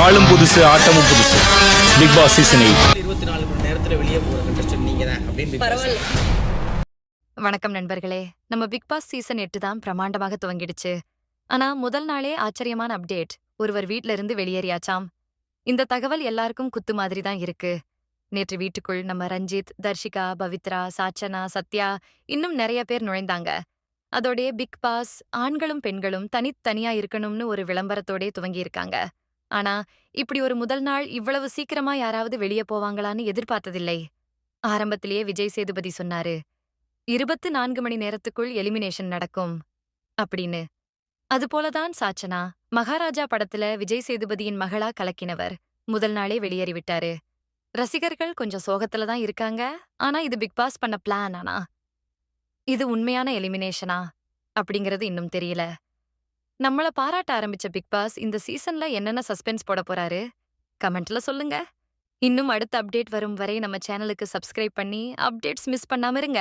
ஆளும் புதுசு ஆட்டமும் புதுசு. Bigg Boss season eight. இருபத்தி நாலு மணி நேரத்துல வெளியே போற கண்டஸ்டன்ட் நீங்க தான். அப்படின்னு Big Boss வணக்கம் நண்பர்களே. நம்ம பிக் பாஸ் சீசன் எட்டு தான் பிரமாண்டமாக துவங்கிடுச்சு. ஆனா முதல் நாளே ஆச்சரியமான அப்டேட். ஒருவர் வீட்ல இருந்து வெளியேறியாச்சாம். இந்த தகவல் எல்லாருக்கும் குத்து மாதிரி தான் இருக்கு. நேற்று வீட்டுக்குள் நம்ம ரஞ்சித் தர்ஷிகா பவித்ரா சாச்சனா சத்யா இன்னும் நிறைய பேர் நுழைந்தாங்க. அதோடே பிக் பாஸ் ஆண்களும் பெண்களும் தனித்தனியா இருக்கணும்னு ஒரு விளம்பரத்தோடே துவங்கியிருக்காங்க. ஆனா இப்படி ஒரு முதல் நாள் இவ்வளவு சீக்கிரமா யாராவது வெளியே போவாங்களான்னு எதிர்பார்த்ததில்லை. ஆரம்பத்திலேயே விஜய் சேதுபதி சொன்னாரு இருபத்து நான்கு மணி நேரத்துக்குள் எலிமினேஷன் நடக்கும் அப்படின்னு. அதுபோலதான் சாச்சனா மகாராஜா படத்துல விஜய் சேதுபதியின் மகளா கலக்கினவர் முதல் நாளே வெளியேறிவிட்டாரு ரசிகர்கள் கொஞ்சம் சோகத்துல தான் இருக்காங்க ஆனா இது பிக் பாஸ் பண்ண பிளான் ஆனா. இது உண்மையான எலிமினேஷனா? அப்படிங்கறது இன்னும் தெரியல. நம்மள பாராட்ட ஆரம்பிச்ச பிக் பாஸ் இந்த சீசன்ல என்னென்ன சஸ்பென்ஸ் போட போறாரு? கமெண்ட்ல சொல்லுங்க. இன்னும் அடுத்த அப்டேட் வரும் வரை நம்ம சேனலுக்கு சப்ஸ்கிரைப் பண்ணி அப்டேட்ஸ் மிஸ் பண்ணாம இருங்க.